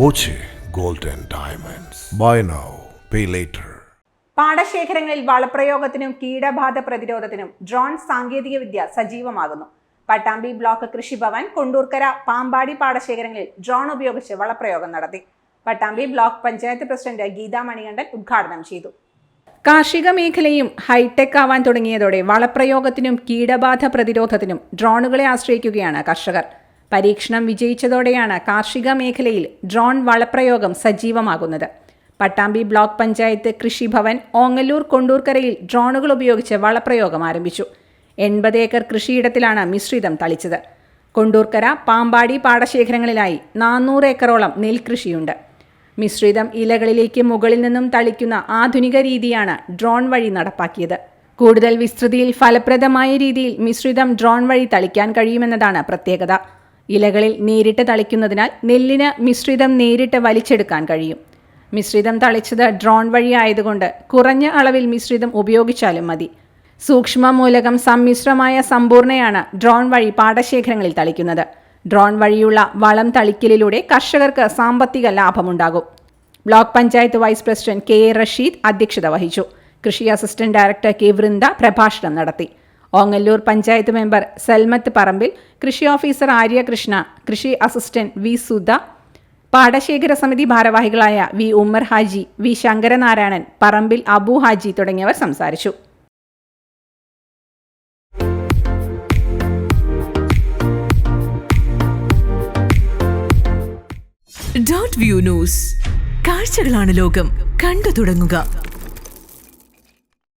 Boche gold and diamonds. Buy now pay later പാടശേഖരങ്ങളിൽ വളപ്രയോഗത്തിനും കീടബാധ പ്രതിരോധത്തിനും ഡ്രോൺ സാങ്കേതികവിദ്യ സജീവമാകുന്നു. പട്ടാമ്പി ബ്ലോക്ക് കൃഷിഭവൻ കൊണ്ടൂർക്കര പാമ്പാടി പാടശേഖരങ്ങളിൽ ഡ്രോൺ ഉപയോഗിച്ച് വളപ്രയോഗം നടത്തി. പട്ടാമ്പി ബ്ലോക്ക് പഞ്ചായത്ത് പ്രസിഡന്റ് ഗീതാ മണികണ്ഠൻ ഉദ്ഘാടനം ചെയ്തു. കാർഷിക മേഖലയും ഹൈടെക് ആവാൻ തുടങ്ങിയതോടെ വളപ്രയോഗത്തിനും കീടബാധ പ്രതിരോധത്തിനും ഡ്രോണുകളെ ആശ്രയിക്കുകയാണ് കർഷകർ. പരീക്ഷണം വിജയിച്ചതോടെയാണ് കാർഷിക മേഖലയിൽ ഡ്രോൺ വളപ്രയോഗം സജീവമാകുന്നത്. പട്ടാമ്പി ബ്ലോക്ക് പഞ്ചായത്ത് കൃഷിഭവൻ ഓങ്ങല്ലൂർ കൊണ്ടൂർക്കരയിൽ ഡ്രോണുകൾ ഉപയോഗിച്ച് വളപ്രയോഗം ആരംഭിച്ചു. എൺപത് ഏക്കർ കൃഷിയിടത്തിലാണ് മിശ്രിതം തളിച്ചത്. കൊണ്ടൂർക്കര പാമ്പാടി പാടശേഖരങ്ങളിലായി നാനൂറ് ഏക്കറോളം നെൽകൃഷിയുണ്ട്. മിശ്രിതം ഇലകളിലേക്ക് മുകളിൽ നിന്നും തളിക്കുന്ന ആധുനിക രീതിയാണ് ഡ്രോൺ വഴി നടപ്പാക്കിയത്. കൂടുതൽ വിസ്തൃതിയിൽ ഫലപ്രദമായ രീതിയിൽ മിശ്രിതം ഡ്രോൺ വഴി തളിക്കാൻ കഴിയുമെന്നതാണ് പ്രത്യേകത. ഇലകളിൽ നേരിട്ട് തളിക്കുന്നതിനാൽ നെല്ലിന് മിശ്രിതം നേരിട്ട് വലിച്ചെടുക്കാൻ കഴിയും. മിശ്രിതം തളിച്ചത് ഡ്രോൺ വഴി ആയതുകൊണ്ട് കുറഞ്ഞ അളവിൽ മിശ്രിതം ഉപയോഗിച്ചാലും മതി. സൂക്ഷ്മ മൂലകം സമ്മിശ്രമായ സമ്പൂർണയാണ് ഡ്രോൺ വഴി പാടശേഖരങ്ങളിൽ തളിക്കുന്നത്. ഡ്രോൺ വഴിയുള്ള വളം തളിക്കലിലൂടെ കർഷകർക്ക് സാമ്പത്തിക ലാഭമുണ്ടാകും. Block panchayat vice president K A Rasheed അധ്യക്ഷത വഹിച്ചു. കൃഷി അസിസ്റ്റന്റ് ഡയറക്ടർ കെ വൃന്ദ പ്രഭാഷണം നടത്തി. ഓങ്ങല്ലൂർ പഞ്ചായത്ത് മെമ്പർ സൽമത്ത് പറമ്പിൽ കൃഷി ഓഫീസർ ആര്യകൃഷ്ണ കൃഷി അസിസ്റ്റന്റ് വി സുധ പാടശേഖര സമിതി ഭാരവാഹികളായ വി ഉമ്മർ ഹാജി വി ശങ്കരനാരായണൻ പറമ്പിൽ അബു ഹാജി തുടങ്ങിയവർ സംസാരിച്ചു. Dot view news. കാഴ്ചകളാണ് ലോകം. കണ്ടു തുടങ്ങുക.